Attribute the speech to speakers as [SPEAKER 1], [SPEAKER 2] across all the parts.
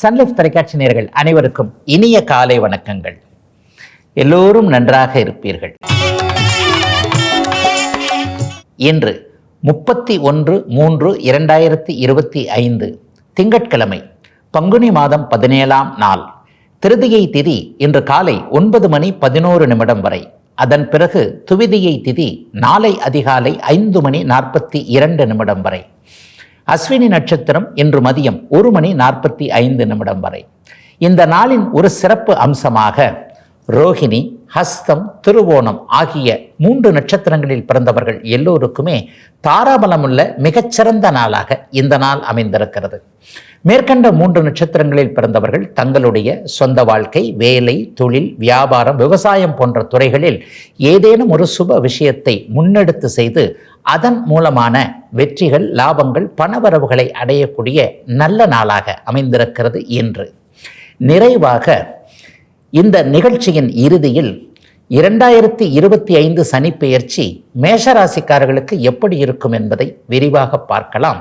[SPEAKER 1] Sun Life தொலைக்காட்சி நேர்கள் அனைவருக்கும் இனிய காலை வணக்கங்கள். எல்லோரும் நன்றாக இருப்பீர்கள். இன்று முப்பத்தி ஒன்று மூன்று இரண்டாயிரத்தி இருபத்தி ஐந்து திங்கட்கிழமை பங்குனி மாதம் பதினேழாம் நாள் திருதியை திதி இன்று காலை ஒன்பது மணி பதினோரு நிமிடம் வரை. அதன் பிறகு துவிதியை திதி நாளை அதிகாலை ஐந்து மணி நாற்பத்தி இரண்டு நிமிடம் வரை. அஸ்வினி நட்சத்திரம் இன்று மதியம் ஒரு மணி நாற்பத்தி ஐந்து நிமிடம் வரை. இந்த நாளின் ஒரு சிறப்பு அம்சமாக ரோஹிணி ஹஸ்தம் திருவோணம் ஆகிய மூன்று நட்சத்திரங்களில் பிறந்தவர்கள் எல்லோருக்குமே தாராபலமுள்ள மிகச்சிறந்த நாளாக இந்த நாள் அமைந்திருக்கிறது. மேற்கண்ட மூன்று நட்சத்திரங்களில் பிறந்தவர்கள் தங்களுடைய சொந்த வாழ்க்கை வேலை தொழில் வியாபாரம் விவசாயம் போன்ற துறைகளில் ஏதேனும் ஒரு சுப விஷயத்தை முன்னெடுத்து செய்து அதன் மூலமான வெற்றிகள் லாபங்கள் பணவரவுகளை அடையக்கூடிய நல்ல நாளாக அமைந்திருக்கிறது என்று நிறைவாக இந்த நிகழ்ச்சியின் இறுதியில் இரண்டாயிரத்தி இருபத்தி ஐந்து சனிப்பெயர்ச்சி மேஷராசிக்காரர்களுக்கு எப்படி இருக்கும் என்பதை விரிவாக பார்க்கலாம்.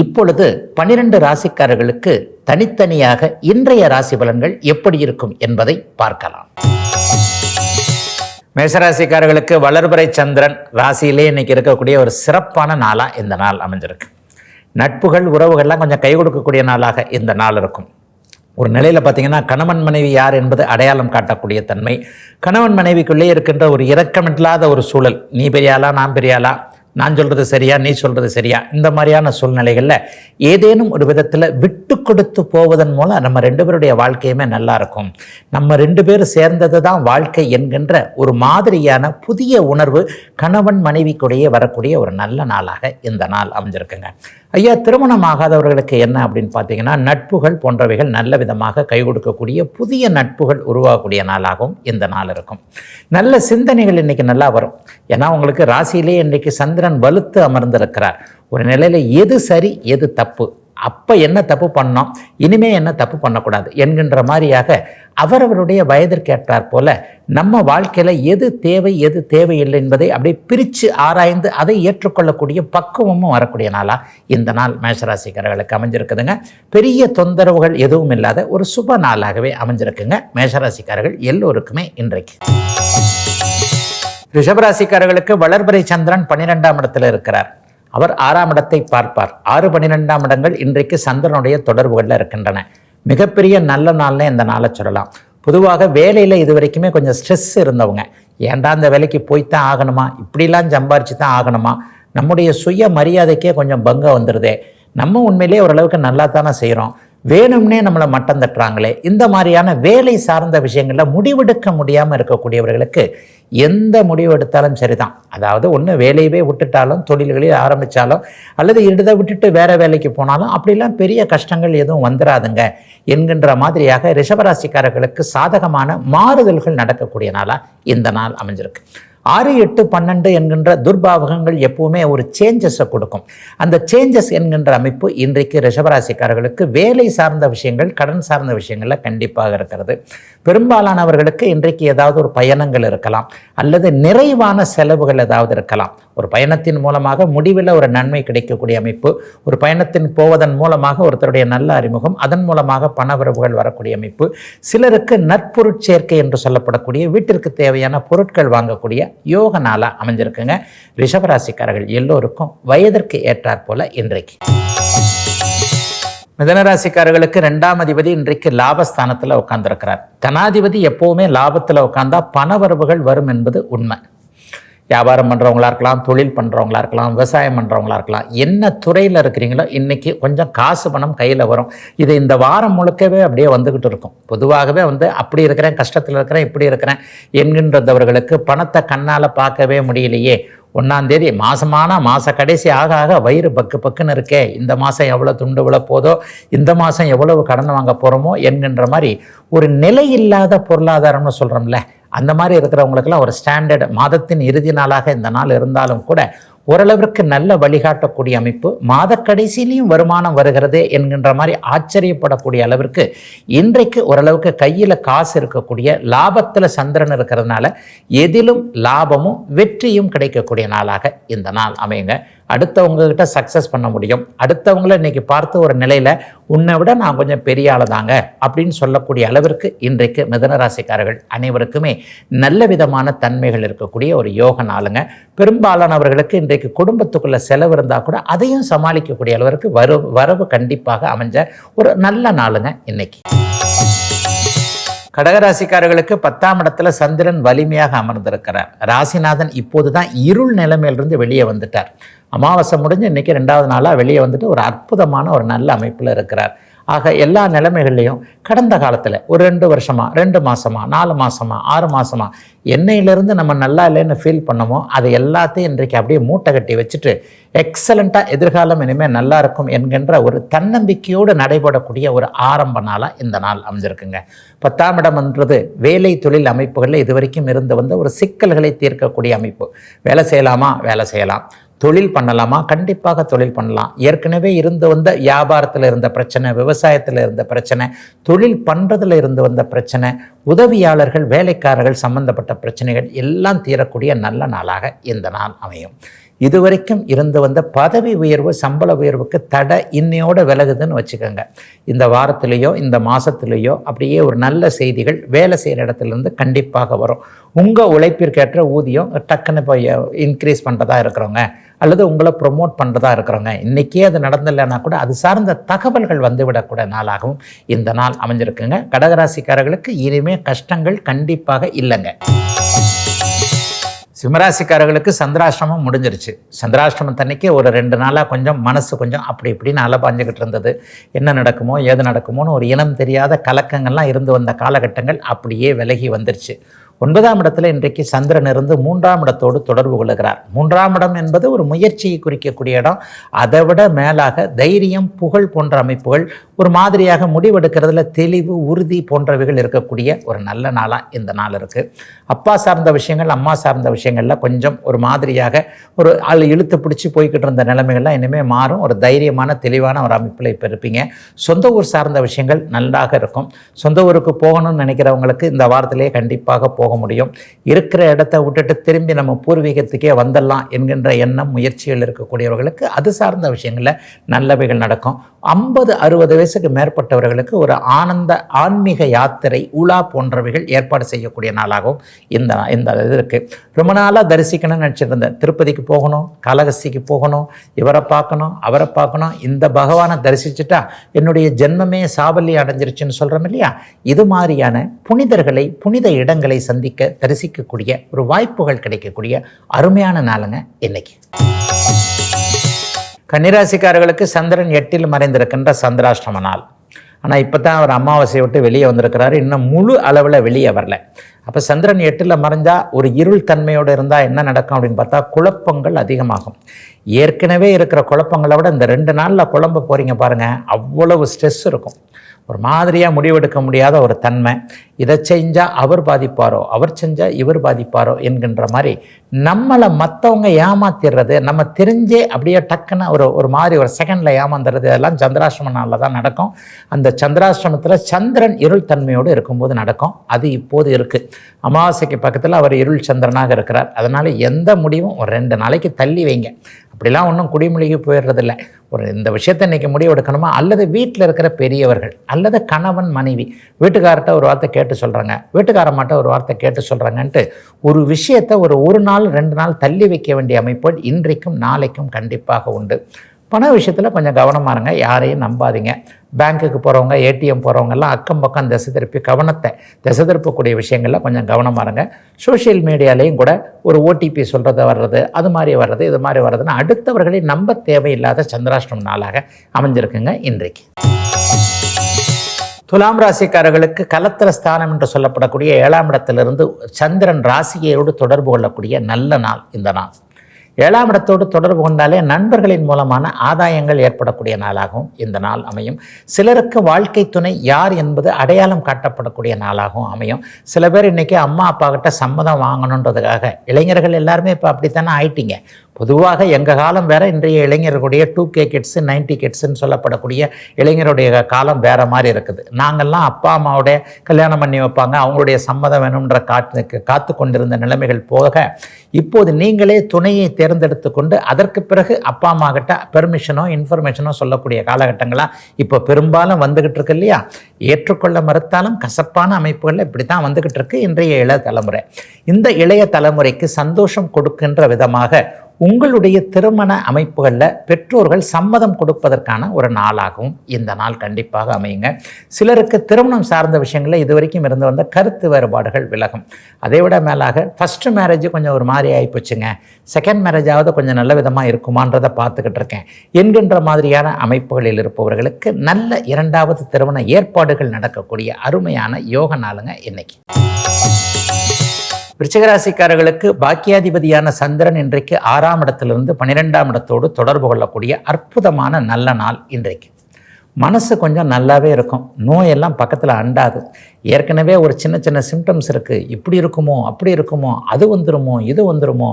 [SPEAKER 1] இப்பொழுது பனிரெண்டு ராசிக்காரர்களுக்கு தனித்தனியாக இன்றைய ராசி பலன்கள் எப்படி இருக்கும் என்பதை பார்க்கலாம். மேஷராசிக்காரர்களுக்கு வளர்பறை சந்திரன் ராசியிலே இன்னைக்கு இருக்கக்கூடிய ஒரு சிறப்பான நாளாக இந்த நாள் அமைஞ்சிருக்கு. நட்புகள் உறவுகள்லாம் கொஞ்சம் கை கொடுக்கக்கூடிய நாளாக இந்த நாள் இருக்கும். ஒரு நிலையில் பார்த்தீங்கன்னா கணவன் மனைவி யார் என்பது அடையாளம் காட்டக்கூடிய தன்மை. கணவன் மனைவிக்குள்ளே இருக்கின்ற ஒரு இரக்கமில்லாத ஒரு சூழல். நீ பெரியாளா நான் பெரியாளா? நான் சொல்கிறது சரியா நீ சொல்கிறது சரியா? இந்த மாதிரியான சூழ்நிலைகளில் ஏதேனும் ஒரு விதத்தில் விட்டு கொடுத்து போவதன் மூலம் நம்ம ரெண்டு பேருடைய வாழ்க்கையுமே நல்லா இருக்கும். நம்ம ரெண்டு பேரும் சேர்ந்தது தான் வாழ்க்கை என்கின்ற ஒரு மாதிரியான புதிய உணர்வு கணவன் மனைவிக்குடையே வரக்கூடிய ஒரு நல்ல நாளாக இந்த நாள் அமைஞ்சிருக்குங்க. ஐயா திருமணம் ஆகாதவர்களுக்கு என்ன அப்படின்னு பார்த்தீங்கன்னா நட்புகள் போன்றவைகள் நல்ல விதமாக கை கொடுக்கக்கூடிய புதிய நட்புகள் உருவாகக்கூடிய நாளாகவும் இந்த நாள் இருக்கும். நல்ல சிந்தனைகள் இன்னைக்கு நல்லா வரும். ஏன்னா உங்களுக்கு ராசியிலே இன்னைக்கு சந்திரன் வலுத்து அமர்ந்திருக்கிறார். ஒரு நிலையில் எது சரி எது தப்பு? அப்போ என்ன தப்பு பண்ணோம்? இனிமே என்ன தப்பு பண்ணக்கூடாது? என்கின்ற மாதிரியாக அவரவருடைய வயதிற்கேற்றாற் போல நம்ம வாழ்க்கையில் எது தேவை எது தேவையில்லை என்பதை அப்படியே பிரித்து ஆராய்ந்து அதை ஏற்றுக்கொள்ளக்கூடிய பக்குவமும் வரக்கூடிய நாளாக இந்த நாள் மேஷராசிக்காரர்களுக்கு அமைஞ்சிருக்குதுங்க. பெரிய தொந்தரவுகள் எதுவும் இல்லாத ஒரு சுப நாளாகவே அமைஞ்சிருக்குங்க. மேஷராசிக்காரர்கள் எல்லோருக்குமே இன்றைக்கு. ரிஷபராசிக்காரர்களுக்கு வளர்பிறை சந்திரன் பன்னிரெண்டாம் இடத்துல இருக்கிறார். அவர் ஆறாம் இடத்தை பார்ப்பார். ஆறு பன்னிரெண்டாம் இடங்கள் இன்றைக்கு சந்திரனுடைய தொடர்புகளில் இருக்கின்றன. மிகப்பெரிய நல்ல நாள்னு இந்த நாளை சொல்லலாம். பொதுவாக வேலையில் இது வரைக்குமே கொஞ்சம் ஸ்ட்ரெஸ் இருந்தவங்க. ஏன்டா அந்த வேலைக்கு போய்த்தான் ஆகணுமா? இப்படிலாம் சம்பாரிச்சு தான் ஆகணுமா? நம்முடைய சுய மரியாதைக்கே கொஞ்சம் பங்கம் வந்துடுதே நம்ம உண்மையிலே ஓரளவுக்கு நல்லா தானே செய்கிறோம் வேணும்னே நம்மளை மட்டம் தட்டுறாங்களே. இந்த மாதிரியான வேலை சார்ந்த விஷயங்களில் முடிவெடுக்க முடியாமல் இருக்கக்கூடியவர்களுக்கு எந்த முடிவு எடுத்தாலும் சரிதான். அதாவது ஒன்று வேலையவே விட்டுட்டாலும் தொழில்களில் ஆரம்பித்தாலும் அல்லது இதை விட்டுட்டு வேறு வேலைக்கு போனாலும் அப்படிலாம் பெரிய கஷ்டங்கள் எதுவும் வந்துடாதுங்க என்கின்ற மாதிரியாக ரிஷபராசிக்காரர்களுக்கு சாதகமான மாறுதல்கள் நடக்கக்கூடிய நாளாக இந்த நாள் அமைஞ்சிருக்கு. ஆறு எட்டு பன்னெண்டு என்கின்ற துர்பாவகங்கள் எப்பவுமே ஒரு சேஞ்சஸை கொடுக்கும். அந்த சேஞ்சஸ் என்கின்ற அமைப்பு இன்றைக்கு ரிஷபராசிக்காரர்களுக்கு வேலை சார்ந்த விஷயங்கள் கடன் சார்ந்த விஷயங்களில் கண்டிப்பாக இருக்கிறது. பெரும்பாலானவர்களுக்கு இன்றைக்கு ஏதாவது ஒரு பயணங்கள் இருக்கலாம். அல்லது நிறைவான செலவுகள் ஏதாவது இருக்கலாம். ஒரு பயணத்தின் மூலமாக முடிவில் ஒரு நன்மை கிடைக்கக்கூடிய அமைப்பு ஒரு பயணத்தின் போவதன் மூலமாக ஒருத்தருடைய நல்ல அறிமுகம் அதன் மூலமாக பணவரவுகள் வரக்கூடிய அமைப்பு சிலருக்கு நற்பொருட்சேர்க்கை என்று சொல்லப்படக்கூடிய வீட்டிற்கு தேவையான பொருட்கள் வாங்கக்கூடிய யோக நாளாக அமைஞ்சிருக்குங்க. ரிஷபராசிக்காரர்கள் எல்லோருக்கும் வயதிற்கு ஏற்றாற் போல இன்றைக்கு. மிதனராசிக்காரர்களுக்கு ரெண்டாம் அதிபதி இன்றைக்கு லாபஸ்தானத்தில் உட்கார்ந்துருக்கிறார். தனாதிபதி எப்போவுமே லாபத்தில் உட்கார்ந்தா பணவரவுகள் வரும் என்பது உண்மை. வியாபாரம் பண்ணுறவங்களா இருக்கலாம் தொழில் பண்ணுறவங்களா இருக்கலாம் விவசாயம் பண்ணுறவங்களா இருக்கலாம் என்ன துறையில் இருக்கிறீங்களோ இன்றைக்கி கொஞ்சம் காசு பணம் கையில் வரும். இது இந்த வாரம் முழுக்கவே அப்படியே வந்துக்கிட்டு இருக்கும். பொதுவாகவே வந்து அப்படி இருக்கிறேன் கஷ்டத்தில் இருக்கிறேன் இப்படி இருக்கிறேன் என்கின்றதவர்களுக்கு பணத்தை கண்ணால் பார்க்கவே முடியலையே. ஒன்றாந்தேதி மாதமான மாத கடைசி ஆக ஆக வயிறு பக்கு பக்குன்னு இருக்கே. இந்த மாதம் எவ்வளோ துண்டு விழ போதோ இந்த மாதம் எவ்வளவு கடன் வாங்க போகிறோமோ என்கின்ற மாதிரி ஒரு நிலை இல்லாத பொருளாதாரம்னு சொல்கிறோம்ல அந்த மாதிரி இருக்கிறவங்களுக்கெல்லாம் ஒரு ஸ்டாண்டர்ட் மாதத்தின் இறுதி நாளாக இந்த நாள் இருந்தாலும் கூட ஓரளவிற்கு நல்ல வழிகாட்டக்கூடிய அமைப்பு. மாத கடைசியிலையும் வருமானம் வருகிறது என்கின்ற மாதிரி ஆச்சரியப்படக்கூடிய அளவிற்கு இன்றைக்கு ஓரளவுக்கு கையில் காசு இருக்கக்கூடிய லாபத்தில் சந்திரன் இருக்கிறதுனால எதிலும் லாபமும் வெற்றியும் கிடைக்கக்கூடிய நாளாக இந்த நாள் அமையுங்க. அடுத்தவங்கக்கிட்ட சக்ஸஸ் பண்ண முடியும். அடுத்தவங்கள இன்னைக்கு பார்த்து ஒரு நிலையில் உன்னை விட நான் கொஞ்சம் பெரிய ஆளுதாங்க அப்படின்னு சொல்லக்கூடிய அளவிற்கு இன்றைக்கு மிதனராசிக்காரர்கள் அனைவருக்குமே நல்ல விதமான தன்மைகள் இருக்கக்கூடிய ஒரு யோக நாளுங்க. பெரும்பாலானவர்களுக்கு இன்றைக்கு குடும்பத்துக்குள்ளே செலவு இருந்தால் கூட அதையும் சமாளிக்கக்கூடிய அளவிற்கு வரவு வரவு கண்டிப்பாக அமைஞ்ச ஒரு நல்ல நாளுங்க இன்னைக்கு. கடகராசிக்காரர்களுக்கு பத்தாம் இடத்துல சந்திரன் வலிமையாக அமர்ந்திருக்கிறார். ராசிநாதன் இப்போது தான் இருள் நிலைமையிலிருந்து வெளியே வந்துட்டார். அமாவாசை முடிஞ்சு இன்னைக்கு ரெண்டாவது நாளாக வெளியே வந்துட்டு ஒரு அற்புதமான ஒரு நல்ல அமைப்பில் இருக்கிறார். ஆக எல்லா நிலைமைகள்லையும் கடந்த காலத்தில் ஒரு ரெண்டு வருஷமாக ரெண்டு மாதமாக நாலு மாதமாக ஆறு மாதமாக என்னையிலேருந்து நம்ம நல்லா இல்லைன்னு ஃபீல் பண்ணமோ அதை எல்லாத்தையும் இன்றைக்கு அப்படியே மூட்டை கட்டி வச்சுட்டு எக்ஸலண்ட்டாக எதிர்காலம் இனிமேல் நல்லா இருக்கும் என்கின்ற ஒரு தன்னம்பிக்கையோடு நடைபெறக்கூடிய ஒரு ஆரம்ப நாளாக இந்த நாள் அமைஞ்சிருக்குங்க. பத்தாம் இடம்ன்றது வேலை தொழில் அமைப்புகளில் இதுவரைக்கும் இருந்து வந்த ஒரு சிக்கல்களை தீர்க்கக்கூடிய அமைப்பு. வேலை செய்யலாமா? வேலை செய்யலாம். தொழில் பண்ணலாமா? கண்டிப்பாக தொழில் பண்ணலாம். ஏற்கனவே இருந்து வந்த வியாபாரத்தில் இருந்த பிரச்சனை விவசாயத்தில் இருந்த பிரச்சனை தொழில் பண்ணுறதுல இருந்து வந்த பிரச்சனை உதவியாளர்கள் வேலைக்காரர்கள் சம்பந்தப்பட்ட பிரச்சனைகள் எல்லாம் தீரக்கூடிய நல்ல நாளாக இந்த நாள் அமையும். இதுவரைக்கும் இருந்து வந்த பதவி உயர்வு சம்பள உயர்வுக்கு தடை இன்னையோட விலகுதுன்னு வச்சுக்கோங்க. இந்த வாரத்திலேயோ இந்த மாதத்துலேயோ அப்படியே ஒரு நல்ல செய்திகள் வேலை செய்கிற இடத்துலேருந்து கண்டிப்பாக வரும். உங்கள் உழைப்பிற்கேற்ற ஊதியம் டக்குன்னு போய் இன்க்ரீஸ் பண்ணுறதா இருக்கிறவங்க. அல்லது உங்களை ப்ரொமோட் பண்ணுறதா இருக்கிறவங்க. இன்றைக்கே அது நடந்தில்லைன்னா கூட அது சார்ந்த தகவல்கள் வந்துவிடக்கூடிய நாளாகவும் இந்த நாள் அமைஞ்சிருக்குங்க. கடகராசிக்காரர்களுக்கு இனிமேல் கஷ்டங்கள் கண்டிப்பாக இல்லைங்க. சிம்மராசிக்காரர்களுக்கு சந்திராஷ்டிரமம் முடிஞ்சிருச்சு. சந்திராஷ்டிரமம் தன்னைக்கே ஒரு ரெண்டு நாளாக கொஞ்சம் மனசு கொஞ்சம் அப்படி இப்படின்னு அலபாஞ்சிக்கிட்டு இருந்தது. என்ன நடக்குமோ ஏது நடக்குமோன்னு ஒரு இனம் தெரியாத கலக்கங்கள்லாம் இருந்து வந்த காலகட்டங்கள் அப்படியே விலகி வந்துருச்சு. ஒன்பதாம் இடத்துல இன்றைக்கு சந்திரன் இருந்து மூன்றாம் இடத்தோடு தொடர்பு கொள்கிறார். மூன்றாம் இடம் என்பது ஒரு முயற்சியை குறிக்கக்கூடிய இடம். அதை விட மேலாக தைரியம் புகழ் போன்ற அமைப்புகள் ஒரு மாதிரியாக முடிவெடுக்கிறதுல தெளிவு உறுதி போன்றவைகள் இருக்கக்கூடிய ஒரு நல்ல நாளாக இந்த நாள் இருக்குது அப்பா சார்ந்த விஷயங்கள் அம்மா சார்ந்த விஷயங்களில் கொஞ்சம் ஒரு மாதிரியாக ஒரு ஆள் இழுத்து பிடிச்சி போய்கிட்டு இருந்த நிலைமைகள்லாம் இனிமேல் மாறும். ஒரு தைரியமான தெளிவான ஒரு அமைப்பில் இப்போ இருப்பீங்க. சொந்த ஊர் சார்ந்த விஷயங்கள் நல்லாக இருக்கும். சொந்த ஊருக்கு போகணும்னு நினைக்கிறவங்களுக்கு இந்த வாரத்திலேயே கண்டிப்பாக போகும் போக முடியும் இருக்கிற இடத்த விட்டுட்டு திரும்பி நம்ம பூர்வீகத்துக்கே வந்துடலாம் என்கின்ற எண்ணம் முயற்சிகள் இருக்கக்கூடியவர்களுக்கு அது சார்ந்த விஷயங்களில் நல்லவைகள் நடக்கும். ஐம்பது அறுபது வயசுக்கு மேற்பட்டவர்களுக்கு ஒரு ஆனந்த ஆன்மீக யாத்திரை உலா போன்றவைகள் ஏற்பாடு செய்யக்கூடிய நாளாகவும் இந்த இந்த இது இருக்குது ரொம்ப நாளாக தரிசிக்கணும்னு நினச்சிருந்தேன். திருப்பதிக்கு போகணும் காலகஸ்திக்கு போகணும் இவரை பார்க்கணும் அவரை பார்க்கணும். இந்த பகவானை தரிசிச்சுட்டா என்னுடைய ஜென்மமே சாபல்யம் அடைஞ்சிருச்சுன்னு சொல்கிறோம் இல்லையா? இது மாதிரியான புனிதர்களை புனித இடங்களை சந்திக்க தரிசிக்கக்கூடிய ஒரு வாய்ப்புகள் கிடைக்கக்கூடிய அருமையான நாளுங்க இன்னைக்கு. கன்னிராசிக்காரர்களுக்கு சந்திரன் எட்டில் மறைந்திருக்கின்ற சந்திராஷ்டம நாள். ஆனால் இப்போ தான் அவர் அமாவாசையை விட்டு வெளியே வந்திருக்கிறாரு. இன்னும் முழு அளவில் வெளியே வரல. அப்போ சந்திரன் எட்டில் மறைஞ்சால் ஒரு இருள் தன்மையோடு இருந்தால் என்ன நடக்கும் அப்படின்னு பார்த்தா குழப்பங்கள் அதிகமாகும். ஏற்கனவே இருக்கிற குழப்பங்களை விட இந்த ரெண்டு நாளில் குழம்ப போகிறீங்க பாருங்கள் அவ்வளவு ஸ்ட்ரெஸ் இருக்கும். ஒரு மாதிரியாக முடிவெடுக்க முடியாத ஒரு தன்மை. இதை செஞ்சால் அவர் பாதிப்பாரோ அவர் செஞ்சால் இவர் பாதிப்பாரோ என்கின்ற மாதிரி நம்மளை மற்றவங்க ஏமாத்திடுறது நம்ம தெரிஞ்சே அப்படியே டக்குன்னு ஒரு ஒரு மாதிரி ஒரு செகண்டில் ஏமாந்துறது இதெல்லாம் சந்திராசிரம நாளில் தான் நடக்கும். அந்த சந்திராசிரமத்தில் சந்திரன் இருள் தன்மையோடு இருக்கும்போது நடக்கும். அது இப்போது இருக்குது அமாவாசைக்கு பக்கத்தில் அவர் இருள் சந்திரனாக இருக்கிறார். அதனால் எந்த முடிவும் ஒரு ரெண்டு நாளைக்கு தள்ளி வைங்க. அப்படிலாம் ஒன்றும் குடிமொழிக்கு போயிடுறதில்ல. ஒரு இந்த விஷயத்தை இன்றைக்கி முடிவு எடுக்கணுமா அல்லது வீட்டில் இருக்கிற பெரியவர்கள் அல்லது கணவன் மனைவி வீட்டுக்கார்ட்ட ஒரு வார்த்தை கேட்டு சொல்கிறாங்க வீட்டுக்காரமாட்ட ஒரு வார்த்தை கேட்டு சொல்கிறாங்கன்ட்டு ஒரு விஷயத்தை ஒரு ஒரு நாள் ரெண்டு நாள் தள்ளி வைக்க வேண்டிய அமைப்பு இன்றைக்கும் நாளைக்கும் கண்டிப்பாக உண்டு. பண விஷயத்தில் கொஞ்சம் கவனமாக இருங்க. யாரையும் நம்பாதீங்க. பேங்க்குக்கு போகிறவங்க ஏடிஎம் போகிறவங்கெல்லாம் அக்கம் பக்கம் திசை திருப்பி கவனத்தை திசை திருப்பக்கூடிய விஷயங்களில் கொஞ்சம் கவனமாக இருங்க. சோஷியல் மீடியாலேயும் கூட ஒரு ஓடிபி சொல்கிறது வர்றது அது மாதிரி வர்றது இது மாதிரி வர்றதுன்னு அடுத்தவர்களை நம்ப தேவையில்லாத சந்திராஷ்டம் நாளாக அமைஞ்சிருக்குங்க இன்றைக்கு. துலாம் ராசிக்காரர்களுக்கு கலத்திர ஸ்தானம் என்று சொல்லப்படக்கூடிய ஏழாம் இடத்திலிருந்து சந்திரன் ராசியோடு தொடர்பு கொள்ளக்கூடிய நல்ல நாள் இந்த நாள். ஏழாம் இடத்தோடு தொடர்பு கொண்டாலே நண்பர்களின் மூலமான ஆதாயங்கள் ஏற்படக்கூடிய நாளாகவும் இந்த நாள் அமையும். சிலருக்கு வாழ்க்கை துணை யார் என்பது அடையாளம் காட்டப்படக்கூடிய நாளாகவும் அமையும். சில பேர் இன்றைக்கி அம்மா அப்பா கிட்ட சம்மதம் வாங்கணுன்றதுக்காக. இளைஞர்கள் எல்லாருமே இப்போ அப்படித்தானே ஆயிட்டீங்க. பொதுவாக எங்கள் காலம் வேறு இன்றைய இளைஞர்களுடைய டூ கே கிட்ஸு நைன்டி கிட்ஸுன்னு சொல்லப்படக்கூடிய இளைஞருடைய காலம் வேறு மாதிரி இருக்குது. நாங்கள்லாம் அப்பா அம்மாவுடைய கல்யாணம் பண்ணி வைப்பாங்க. அவங்களுடைய சம்மதம் வேணுன்ற காத்து காத்து கொண்டிருந்த நிலைமைகள் போக இப்போது நீங்களே துணையை தேர்ந்தெடுத்து கொண்டு அதற்கு பிறகு அப்பா அம்மா கிட்ட பெர்மிஷனோ இன்ஃபர்மேஷனோ சொல்லக்கூடிய காலகட்டங்களாக இப்போ பெரும்பாலும் வந்துக்கிட்டு இருக்கு இல்லையா? ஏற்றுக்கொள்ள மறுத்தாலும் கசப்பான அமைப்புகளில் இப்படி தான் வந்துக்கிட்டு இருக்கு இன்றைய இளைய தலைமுறை. இந்த இளைய தலைமுறைக்கு சந்தோஷம் கொடுக்கின்ற விதமாக உங்களுடைய திருமண அமைப்புகளில் பெற்றோர்கள் சம்மதம் கொடுப்பதற்கான ஒரு நாளாகவும் இந்த நாள் கண்டிப்பாக அமையுங்க. சிலருக்கு திருமணம் சார்ந்த விஷயங்களில் இதுவரைக்கும் இருந்து வந்த கருத்து வேறுபாடுகள் விலகும். அதை விட மேலாக ஃபஸ்ட்டு மேரேஜ் கொஞ்சம் ஒரு மாதிரி ஆகிப்போச்சுங்க செகண்ட் மேரேஜாவது கொஞ்சம் நல்ல விதமாக இருக்குமான்றதை பார்த்துக்கிட்டு இருக்கேன். என்கின்ற மாதிரியான அமைப்புகளில் இருப்பவர்களுக்கு நல்ல இரண்டாவது திருமண ஏற்பாடுகள் நடக்கக்கூடிய அருமையான யோக நாளுங்க இன்னைக்கு. விருச்சிகராசிக்காரர்களுக்கு பாக்கியாதிபதியான சந்திரன் இன்றைக்கு ஆறாம் இடத்திலிருந்து பன்னிரெண்டாம் இடத்தோடு தொடர்பு கொள்ளக்கூடிய அற்புதமான நல்ல நாள் இன்றைக்கு. மனசு கொஞ்சம் நல்லாவே இருக்கும். நோயெல்லாம் பக்கத்தில் அண்டாது. ஏற்கனவே ஒரு சின்ன சின்ன சிம்டம்ஸ் இருக்குது இப்படி இருக்குமோ அப்படி இருக்குமோ அது வந்துருமோ இது வந்துருமோ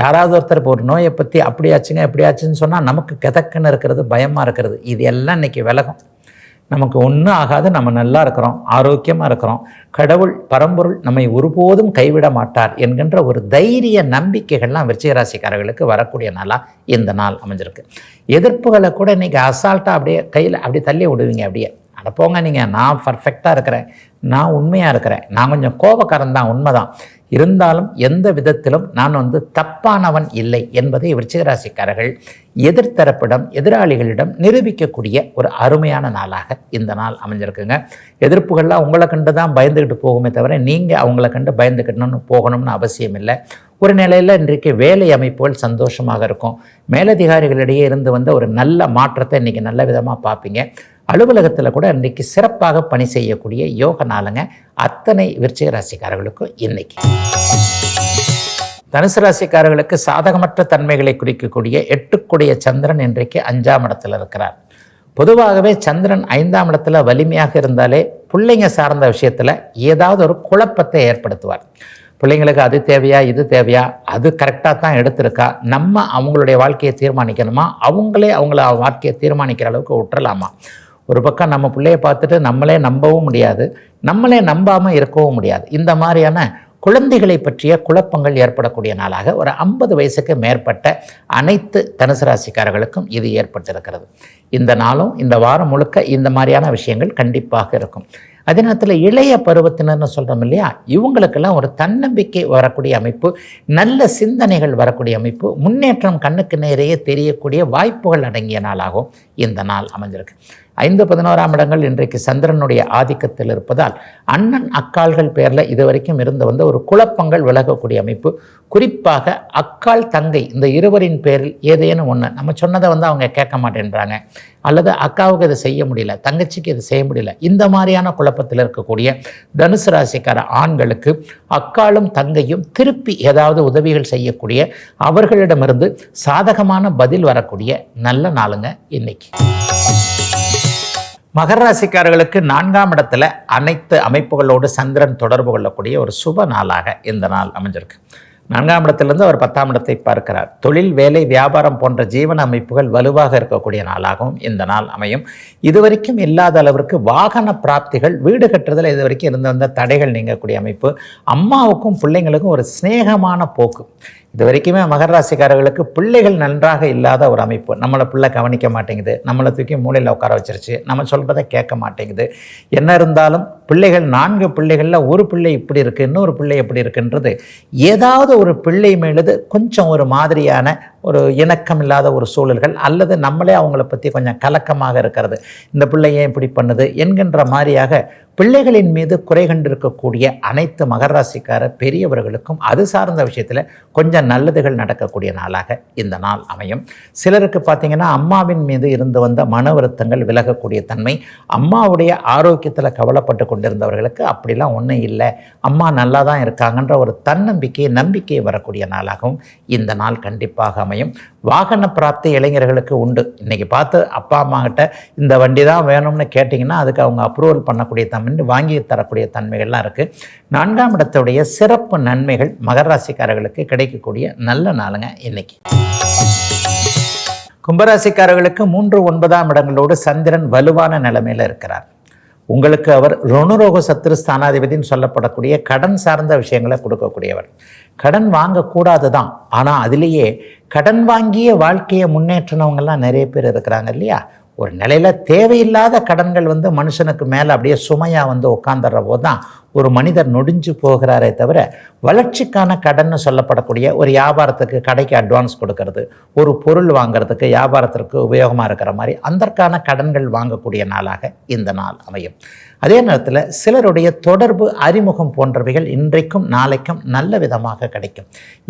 [SPEAKER 1] யாராவது ஒருத்தர் இப்போ ஒரு நோயை பற்றி அப்படியாச்சுங்க எப்படியாச்சுன்னு சொன்னால் நமக்கு கிதக்குன்னு இருக்கிறது பயமாக இருக்கிறது. இது எல்லாம் இன்றைக்கி விலகும். நமக்கு ஒன்றும் ஆகாது நம்ம நல்லா இருக்கிறோம் ஆரோக்கியமாக இருக்கிறோம். கடவுள் பரம்பொருள் நம்மை ஒருபோதும் கைவிட மாட்டார் என்கின்ற ஒரு தைரிய நம்பிக்கைகள்லாம் விருச்சிகராசிக்காரர்களுக்கு வரக்கூடிய நாளாக இந்த நாள் அமைஞ்சிருக்கு. எதிர்ப்புகளை கூட இன்றைக்கி அசால்ட்டாக அப்படியே கையில் அப்படியே தள்ளி விடுவீங்க அப்படியே. அட போங்க நீங்கள் நான் பர்ஃபெக்டாக இருக்கிறேன். நான் உண்மையாக இருக்கிறேன். நான் கொஞ்சம் கோபக்காரன் தான் உண்மைதான். இருந்தாலும் எந்த விதத்திலும் நான் வந்து தப்பானவன் இல்லை என்பதை விருச்சிகராசிக்காரர்கள் எதிர்த்தரப்பிடம் எதிராளிகளிடம் நிரூபிக்கக்கூடிய ஒரு அருமையான நாளாக இந்த நாள் அமைஞ்சிருக்குங்க. எதிர்ப்புகள்லாம் உங்களை கண்டு தான் பயந்துக்கிட்டு போகுமே தவிர நீங்கள் அவங்கள கண்டு பயந்துக்கிட்டணும்னு போகணும்னு அவசியம் இல்லை. ஒரு நிலையில் இன்றைக்கு வேலை அமைப்புகள் சந்தோஷமாக இருக்கும். மேலதிகாரிகளிடையே இருந்து வந்த ஒரு நல்ல மாற்றத்தை இன்றைக்கி நல்ல விதமாக பார்ப்பீங்க. அலுவலகத்தில் கூட இன்றைக்கி சிறப்பாக பணி செய்யக்கூடிய யோக நாளுங்க அத்தனை விருச்சிக ராசிக்காரர்களுக்கும் இன்னைக்கு. தனுசு ராசிக்காரர்களுக்கு சாதகமற்ற தன்மைகளை குறிக்கக்கூடிய எட்டுக்குடைய சந்திரன் இன்றைக்கு அஞ்சாம் இடத்துல இருக்கிறார். பொதுவாகவே சந்திரன் ஐந்தாம் இடத்துல வலிமையாக இருந்தாலே பிள்ளைங்க சார்ந்த விஷயத்தில் ஏதாவது ஒரு குழப்பத்தை ஏற்படுத்துவார். பிள்ளைங்களுக்கு அது தேவையா இது தேவையா அது கரெக்டாக தான் எடுத்திருக்கா நம்ம அவங்களுடைய வாழ்க்கையை தீர்மானிக்கணுமா அவங்களே அவங்கள வாழ்க்கையை தீர்மானிக்கிற அளவுக்கு விட்டுறலாமா? ஒரு பக்கம் நம்ம பிள்ளைய பார்த்துட்டு நம்மளே நம்பவும் முடியாது நம்மளே நம்பாமல் இருக்கவும் முடியாது. இந்த மாதிரியான குழந்தைகளை பற்றிய குழப்பங்கள் ஏற்படக்கூடிய நாளாக ஒரு ஐம்பது வயசுக்கு மேற்பட்ட அனைத்து தனுசு ராசிக்காரர்களுக்கும் இது ஏற்பட்டிருக்கிறது. இந்த நாளும் இந்த வாரம் முழுக்க இந்த மாதிரியான விஷயங்கள் கண்டிப்பாக இருக்கும். அதே நேரத்தில் இளைய பருவத்தினர்னு சொல்கிறோம் இல்லையா? இவங்களுக்கெல்லாம் ஒரு தன்னம்பிக்கை வரக்கூடிய அமைப்பு நல்ல சிந்தனைகள் வரக்கூடிய அமைப்பு முன்னேற்றம் கண்ணுக்கு நேரையே தெரியக்கூடிய வாய்ப்புகள் அடங்கிய நாளாகவும் இந்த நாள் அமைஞ்சிருக்கு. ஐந்து பதினோராம் இடங்கள் இன்றைக்கு சந்திரனுடைய ஆதிக்கத்தில் இருப்பதால் அண்ணன் அக்கால்கள் பேரில் இதுவரைக்கும் இருந்து வந்த ஒரு குழப்பங்கள் விலகக்கூடிய அமைப்பு. குறிப்பாக அக்கால் தங்கை இந்த இருவரின் பேரில் ஏதேனும் ஒன்று நம்ம சொன்னதை வந்து அவங்க கேட்க மாட்டேன்றாங்க. அல்லது அக்காவுக்கு இதை செய்ய முடியல தங்கச்சிக்கு இதை செய்ய முடியல இந்த மாதிரியான குழப்பத்தில் இருக்கக்கூடிய தனுசு ராசிக்கார ஆண்களுக்கு அக்காலும் தங்கையும் திருப்பி ஏதாவது உதவிகள் செய்யக்கூடிய அவர்களிடமிருந்து சாதகமான பதில் வரக்கூடிய நல்ல நாளுங்க இன்னைக்கு. மகர ராசிக்காரர்களுக்கு நான்காம் இடத்துல அனைத்து அமைப்புகளோடு சந்திரன் தொடர்பு கொள்ளக்கூடிய ஒரு சுப நாளாக இந்த நாள் அமைஞ்சிருக்கு. நான்காம் இடத்திலிருந்து அவர் பத்தாம் இடத்தை பார்க்கிறார். தொழில் வேலை வியாபாரம் போன்ற ஜீவன அமைப்புகள் வலுவாக இருக்கக்கூடிய நாளாகவும் இந்த நாள் அமையும். இதுவரைக்கும் இல்லாத அளவிற்கு வாகன பிராப்திகள் வீடு கட்டுறதில் இதுவரைக்கும் இருந்து வந்த தடைகள் நீங்கக்கூடிய அமைப்பு. அம்மாவுக்கும் பிள்ளைங்களுக்கும் ஒரு சிநேகமான போக்கு. இது வரைக்குமே மகர ராசிக்காரர்களுக்கு பிள்ளைகள் நன்றாக இல்லாத ஒரு அமைப்பு. நம்மளை பிள்ளை கவனிக்க மாட்டேங்குது. நம்மளை தூக்கி மூளையில் உட்கார வச்சிருச்சு. நம்ம சொல்கிறத கேட்க மாட்டேங்குது. என்ன இருந்தாலும் பிள்ளைகள் நான்கு பிள்ளைகளில் ஒரு பிள்ளை இப்படி இருக்குது இன்னொரு பிள்ளை எப்படி இருக்குன்றது ஏதாவது ஒரு பிள்ளை மேலது கொஞ்சம் ஒரு மாதிரியான ஒரு இணக்கம் இல்லாத ஒரு சூழல்கள் அல்லது நம்மளே அவங்கள பற்றி கொஞ்சம் கலக்கமாக இருக்கிறது. இந்த பிள்ளை ஏன் இப்படி பண்ணுது? என்கின்ற மாதிரியாக பிள்ளைகளின் மீது குறை கண்டிருக்கக்கூடிய அனைத்து மகராசிக்கார பெரியவர்களுக்கும் அது சார்ந்த விஷயத்தில் கொஞ்சம் நல்லதுகள் நடக்கக்கூடிய நாளாக இந்த நாள் அமையும். சிலருக்கு பார்த்திங்கன்னா அம்மாவின் மீது இருந்து வந்த மன வருத்தங்கள் விலகக்கூடிய தன்மை அம்மாவுடைய ஆரோக்கியத்தில் கவலைப்பட்டு கொண்டிருந்தவர்களுக்கு அப்படிலாம் ஒன்றும் இல்லை. அம்மா நல்லா தான் இருக்காங்கன்ற ஒரு தன்னம்பிக்கை நம்பிக்கை வரக்கூடிய நாளாகவும் இந்த நாள் கண்டிப்பாக அமையும். வாகன பிராப்தி இளைஞர்களுக்கு உண்டு. இன்றைக்கி பார்த்து அப்பா அம்மாக்கிட்ட இந்த வண்டி தான் வேணும்னு கேட்டிங்கன்னா அதுக்கு அவங்க அப்ரூவல் பண்ணக்கூடிய தன்மை என்று வாங்கி தரக்கூடிய தன்மைகள்லாம் இருக்குது நான்காம் இடத்துடைய சிறப்பு நன்மைகள் மகர ராசிக்காரர்களுக்கு கிடைக்கக்கூடிய நல்ல நாளுங்க இன்னைக்கு. கும்பராசிக்காரர்களுக்கு மூன்று ஒன்பதாம் இடங்களோடு சந்திரன் வலுவான நிலைமையில் இருக்கிறார். உங்களுக்கு அவர் ருணுரோக சத்துரு ஸ்தானாதிபதினு சொல்லப்படக்கூடிய கடன் சார்ந்த விஷயங்களை கொடுக்கக்கூடியவர். கடன் வாங்கக்கூடாது தான் ஆனால் அதிலேயே கடன் வாங்கிய வாழ்க்கையை முன்னேற்றினவங்கெல்லாம் நிறைய பேர் இருக்கிறாங்க இல்லையா? ஒரு நிலையில் தேவையில்லாத கடன்கள் வந்து மனுஷனுக்கு மேலே அப்படியே சுமையாக வந்து உட்காந்துடுற போது தான் ஒரு மனிதர் நொடிஞ்சு போகிறாரே தவிர வளர்ச்சிக்கான கடன் சொல்லப்படக்கூடிய ஒரு வியாபாரத்துக்கு கடைக்கு அட்வான்ஸ் கொடுக்கறது ஒரு பொருள் வாங்குறதுக்கு வியாபாரத்திற்கு உபயோகமாக இருக்கிற மாதிரி அதற்கான கடன்கள் வாங்கக்கூடிய நாளாக இந்த நாள் அமையும். அதே நேரத்தில் சிலருடைய தொடர்பு அறிமுகம் போன்றவைகள் இன்றைக்கும் நாளைக்கும் நல்ல விதமாக கிடைக்கும்.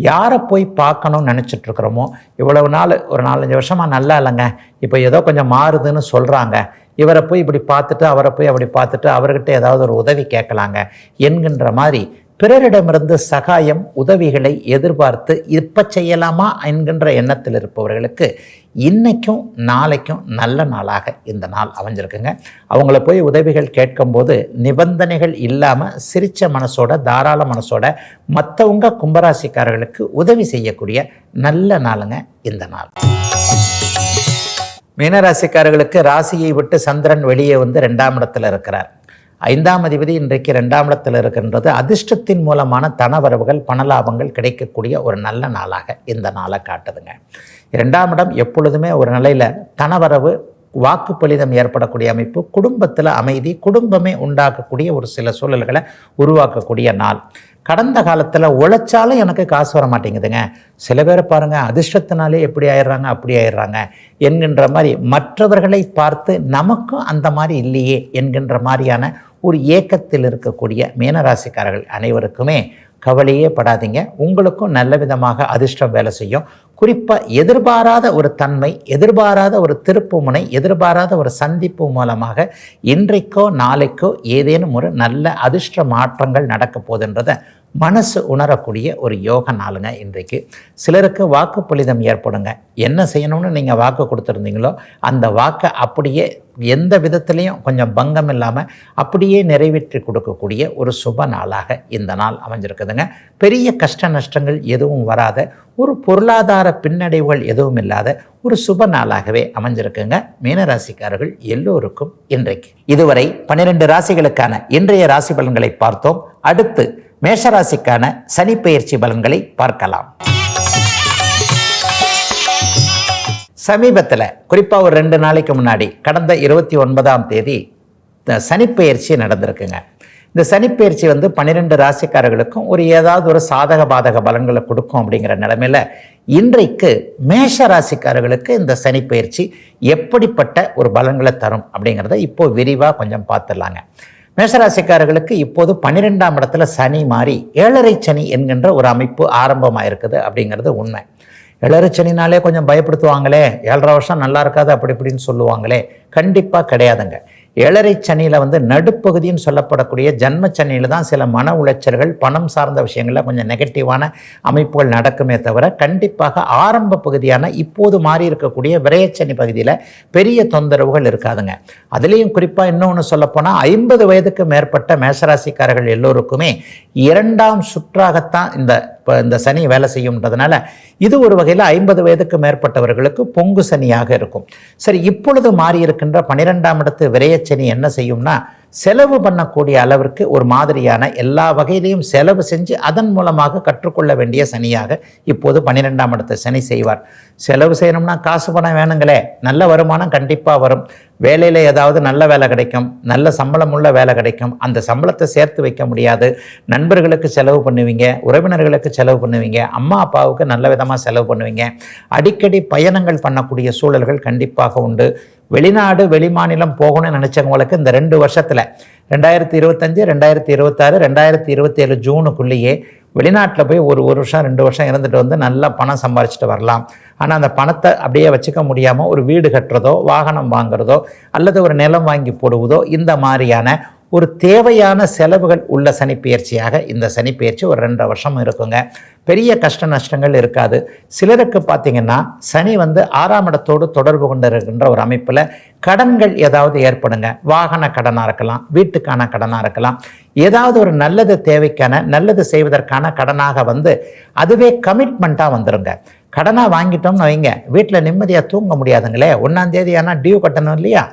[SPEAKER 1] யாரை போய் பார்க்கணும்னு நினச்சிட்டு இருக்கிறோமோ இவ்வளவு நாள் ஒரு நாலஞ்சு வருஷமாக நல்லா இல்லைங்க. இப்போ ஏதோ கொஞ்சம் மாறுதுன்னு சொல்கிறாங்க இவரை போய் இப்படி பார்த்துட்டு அவரை போய் அப்படி பார்த்துட்டு அவர்கிட்ட ஏதாவது ஒரு உதவி கேட்கலாங்க. என்கின்ற மாதிரி பிறரிடமிருந்து சகாயம் உதவிகளை எதிர்பார்த்து இப்போ செய்யலாமா என்கின்ற எண்ணத்தில் இருப்பவர்களுக்கு இன்னைக்கும் நாளைக்கும் நல்ல நாளாக இந்த நாள் அமைஞ்சிருக்குங்க. அவங்கள போய் உதவிகள் கேட்கும்போது நிபந்தனைகள் இல்லாமல் சிரித்த மனசோட தாராள மனசோட மற்றவங்க கும்பராசிக்காரர்களுக்கு உதவி செய்யக்கூடிய நல்ல நாளுங்க இந்த நாள். மீனராசிக்காரர்களுக்கு ராசியை விட்டு சந்திரன் வெளியே வந்து ரெண்டாம் இடத்துல இருக்கிறார். ஐந்தாம் அதிபதி இன்றைக்கு ரெண்டாம் இடத்தில் இருக்கின்றது. அதிர்ஷ்டத்தின் மூலமான தனவரவுகள் பணலாபங்கள் கிடைக்கக்கூடிய ஒரு நல்ல நாளாக இந்த நாளை காட்டுதுங்க. இரண்டாம் இடம் எப்பொழுதுமே ஒரு நிலையில் தனவரவு வாக்குப்பளிதம் ஏற்படக்கூடிய அமைப்பு குடும்பத்தில் அமைதி குடும்பமே உண்டாக்கக்கூடிய ஒரு சில சூழல்களை உருவாக்கக்கூடிய நாள். கடந்த காலத்தில் உழைச்சாலும் எனக்கு காசு வர மாட்டேங்குதுங்க. சில பேரை பாருங்கள் அதிர்ஷ்டத்தினாலே எப்படி ஆயிடுறாங்க அப்படி ஆயிடுறாங்க என்கின்ற மாதிரி மற்றவர்களை பார்த்து நமக்கும் அந்த மாதிரி இல்லையே என்கின்ற மாதிரியான ஒரு ஏக்கத்தில் இருக்கக்கூடிய மீனராசிக்காரர்கள் அனைவருக்குமே கவலையே படாதீங்க. உங்களுக்கும் நல்ல விதமாக அதிர்ஷ்டம் வேலை செய்யும். குறிப்பாக எதிர்பாராத ஒரு தன்மை எதிர்பாராத ஒரு திருப்பு முனை எதிர்பாராத ஒரு சந்திப்பு மூலமாக இன்றைக்கோ நாளைக்கோ ஏதேனும் ஒரு நல்ல அதிர்ஷ்ட மாற்றங்கள் நடக்க போதுன்றதை மனசு உணரக்கூடிய ஒரு யோக நாளுங்க இன்றைக்கு. சிலருக்கு வாக்கு புலிதம் ஏற்படுங்க. என்ன செய்யணும்னு நீங்கள் வாக்கு கொடுத்துருந்தீங்களோ அந்த வாக்கை அப்படியே எந்த விதத்துலேயும் கொஞ்சம் பங்கம் இல்லாமல் அப்படியே நிறைவேற்றி கொடுக்கக்கூடிய ஒரு சுப நாளாக இந்த நாள் அமைஞ்சிருக்குதுங்க. பெரிய கஷ்ட நஷ்டங்கள் எதுவும் வராத ஒரு பொருளாதார பின்னடைவுகள் எதுவும் இல்லாத ஒரு சுப நாளாகவே அமைஞ்சிருக்குங்க. மீனராசிக்காரர்கள் எல்லோருக்கும் இன்றைக்கு. இதுவரை பன்னிரெண்டு ராசிகளுக்கான இன்றைய ராசி பலன்களை பார்த்தோம். அடுத்து மேஷராசிக்கான சனிப்பெயர்ச்சி பலன்களை பார்க்கலாம். சமீபத்தில் குறிப்பாக ஒரு ரெண்டு நாளைக்கு முன்னாடி கடந்த இருபத்தி ஒன்பதாம் தேதி சனிப்பெயர்ச்சி நடந்திருக்குங்க. இந்த சனிப்பெயர்ச்சி வந்து பன்னிரெண்டு ராசிக்காரர்களுக்கும் ஒரு ஏதாவது ஒரு சாதக பாதக பலன்களை கொடுக்கும் அப்படிங்கிற நிலமையில் இன்றைக்கு மேஷ ராசிக்காரர்களுக்கு இந்த சனிப்பெயர்ச்சி எப்படிப்பட்ட ஒரு பலன்களை தரும் அப்படிங்கிறத இப்போ விரிவாக கொஞ்சம் பார்த்துடலாங்க. மேசராசிக்காரர்களுக்கு இப்போது பன்னிரெண்டாம் இடத்துல சனி மாறி ஏழரை சனி என்கின்ற ஒரு அமைப்பு ஆரம்பமாக இருக்குது அப்படிங்கிறது உண்மை. ஏழரை சனினாலே கொஞ்சம் பயப்படுத்துவாங்களே ஏழரை வருஷம் நல்லா இருக்காது அப்படி இப்படின்னு சொல்லுவாங்களே கண்டிப்பாக கிடையாதுங்க. ஏழரை சனியில் வந்து நடுப்பகுதின்னு சொல்லப்படக்கூடிய ஜன்ம சனியில் தான் சில மன உளைச்சல்கள் பணம் சார்ந்த விஷயங்களில் கொஞ்சம் நெகட்டிவான அமைப்புகள் நடக்குமே தவிர கண்டிப்பாக ஆரம்ப பகுதியான இப்போது மாறி இருக்கக்கூடிய விரையச்சனி பகுதியில் பெரிய தொந்தரவுகள் இருக்காதுங்க. அதுலேயும் குறிப்பாக இன்னொன்று சொல்லப்போனால் ஐம்பது வயதுக்கு மேற்பட்ட மேசராசிக்காரர்கள் எல்லோருக்குமே இரண்டாம் சுற்றாகத்தான் இந்த இப்போ இந்த சனி வேலை செய்யும்ன்றதுனால இது ஒரு வகையில் ஐம்பது வயதுக்கு மேற்பட்டவர்களுக்கு பொங்கு சனியாக இருக்கும். சரி இப்பொழுது மாறி இருக்கின்ற பனிரெண்டாம் இடத்து விரயச்சனி என்ன செய்யும்னா செலவு பண்ணக்கூடிய அளவிற்கு ஒரு மாதிரியான எல்லா வகையிலையும் செலவு செஞ்சு அதன் மூலமாக கற்றுக்கொள்ள வேண்டிய சனியாக இப்போது பன்னிரெண்டாம் இடத்த சனி செய்வார். செலவு செய்யணும்னா காசு பணம் வேணுங்களே நல்ல வருமானம் கண்டிப்பாக வரும். வேலையில் ஏதாவது நல்ல வேலை கிடைக்கும் நல்ல சம்பளம் உள்ள வேலை கிடைக்கும். அந்த சம்பளத்தை சேர்த்து வைக்க முடியாது. நண்பர்களுக்கு செலவு பண்ணுவீங்க உறவினர்களுக்கு செலவு பண்ணுவீங்க அம்மா அப்பாவுக்கு நல்ல விதமாக செலவு பண்ணுவீங்க. அடிக்கடி பயணங்கள் பண்ணக்கூடிய சூழல்கள் கண்டிப்பாக உண்டு. வெளிநாடு வெளிமாநிலம் போகணும்னு நினச்சவங்களுக்கு இந்த ரெண்டு வருஷத்தில் ரெண்டாயிரத்தி இருபத்தஞ்சு ரெண்டாயிரத்தி இருபத்தாறு ரெண்டாயிரத்தி இருபத்தேழு ஜூனுக்குள்ளேயே வெளிநாட்டில் போய் ஒரு ஒரு வருஷம் ரெண்டு வருஷம் இருந்துட்டு வந்து நல்லா பணம் சம்பாரிச்சிட்டு வரலாம். ஆனால் அந்த பணத்தை அப்படியே வச்சுக்க முடியாமல் ஒரு வீடு கட்டுறதோ வாகனம் வாங்குறதோ அல்லது ஒரு நிலம் வாங்கி போடுவதோ இந்த மாதிரியான ஒரு தேவையான செலவுகள் உள்ள சனிப்பெயர்ச்சியாக இந்த சனிப்பெயர்ச்சி ஒரு ரெண்டரை வருஷம் இருக்குங்க. பெரிய கஷ்ட நஷ்டங்கள் இருக்காது. சிலருக்கு பார்த்தீங்கன்னா சனி வந்து ஆறாம் இடத்தோடு தொடர்பு கொண்டு இருக்கின்ற ஒரு அமைப்பில் கடன்கள் ஏதாவது ஏற்படுங்க. வாகன கடனாக இருக்கலாம் வீட்டுக்கான கடனாக இருக்கலாம். ஏதாவது ஒரு நல்லது தேவைக்கான நல்லது செய்வதற்கான கடனாக வந்து அதுவே கமிட்மெண்ட்டாக வந்துருங்க. கடனாக வாங்கிட்டோம்னு வைங்க. வீட்டில் நிம்மதியாக தூங்க முடியாதுங்களே. ஒன்றாந்தேதி ஆனால் டியூ கட்டணும் இல்லையா?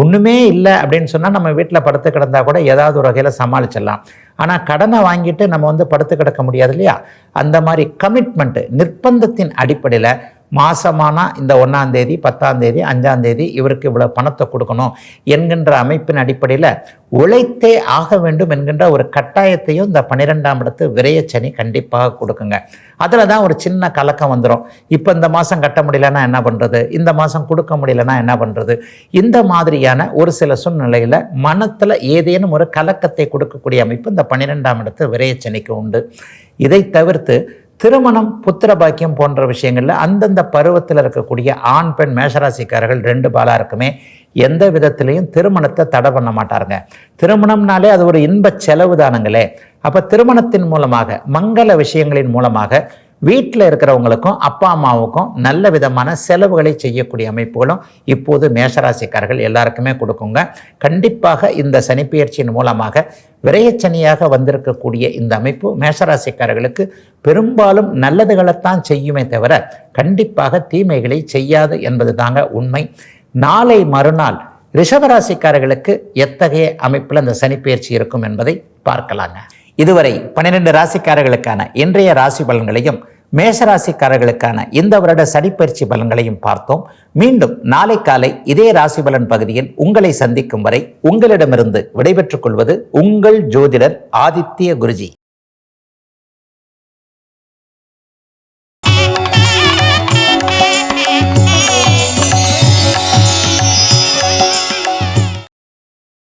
[SPEAKER 1] ஒன்றுமே இல்லை அப்படின்னு சொன்னால் நம்ம வீட்டில் படுத்து கிடந்தா கூட ஏதாவது ஒரு வகையில் சமாளிச்சிடலாம். ஆனால் கடனை வாங்கிட்டு நம்ம வந்து படுத்து கிடக்க முடியாது இல்லையா? அந்த மாதிரி கமிட்மெண்ட்டு நிர்பந்தத்தின் அடிப்படையில் மாதமானால் இந்த ஒன்றாந்தேதி பத்தாந்தேதி அஞ்சாந்தேதி இவருக்கு இவ்வளோ பணத்தை கொடுக்கணும் என்கின்ற அமைப்பின் அடிப்படையில் உழைத்தே ஆக வேண்டும் என்கின்ற ஒரு கட்டாயத்தையும் இந்த பன்னிரெண்டாம் இடத்து விரயச்சனி கண்டிப்பாக கொடுக்குங்க. அதில் தான் ஒரு சின்ன கலக்கம் வந்துடும் இப்போ இந்த மாதம் கட்ட முடியலன்னா என்ன பண்ணுறது இந்த மாதம் கொடுக்க முடியலன்னா என்ன பண்ணுறது இந்த மாதிரியான ஒரு சில சூழ்நிலையில் மனத்தில் ஏதேனும் ஒரு கலக்கத்தை கொடுக்கக்கூடிய அமைப்பு இந்த பன்னிரெண்டாம் இடத்து விரயச்சனிக்கு உண்டு. இதை தவிர்த்து திருமணம் புத்திர பாக்கியம் போன்ற விஷயங்களில் அந்தந்த பருவத்தில் இருக்கக்கூடிய ஆண் பெண் மேஷராசிக்காரர்கள் ரெண்டு பாலாருக்குமே எந்த விதத்திலையும் திருமணத்தை தடை பண்ண மாட்டாருங்க. திருமணம்னாலே அது ஒரு இன்ப செலவு தானுங்களே அப்போ திருமணத்தின் மூலமாக மங்கள விஷயங்களின் மூலமாக வீட்டில் இருக்கிறவங்களுக்கும் அப்பா அம்மாவுக்கும் நல்ல விதமான செலவுகளை செய்யக்கூடிய அமைப்புகளும் இப்போது மேஷராசிக்காரர்கள் எல்லாருக்குமே கொடுக்குங்க. கண்டிப்பாக இந்த சனிப்பெயர்ச்சியின் மூலமாக விரையச்சனியாக வந்திருக்கக்கூடிய இந்த அமைப்பு மேஷராசிக்காரர்களுக்கு பெரும்பாலும் நல்லதுகளைத்தான் செய்யுமே தவிர கண்டிப்பாக தீமைகளை செய்யாது என்பது தாங்க உண்மை. நாளை மறுநாள் ரிஷபராசிக்காரர்களுக்கு எத்தகைய அமைப்பில் அந்த சனிப்பெயர்ச்சி இருக்கும் என்பதை பார்க்கலாங்க. இதுவரை பன்னிரெண்டு ராசிக்காரர்களுக்கான இன்றைய ராசி பலன்களையும் மேஷராசிக்காரர்களுக்கான இந்த வருட சனிப்பயிற்சி பலன்களையும் பார்த்தோம். மீண்டும் நாளை காலை இதே ராசி பலன் பகுதியில் உங்களை சந்திக்கும் வரை உங்களிடமிருந்து விடைபெற்றுக் கொள்வது உங்கள் ஜோதிடர் ஆதித்ய குருஜி.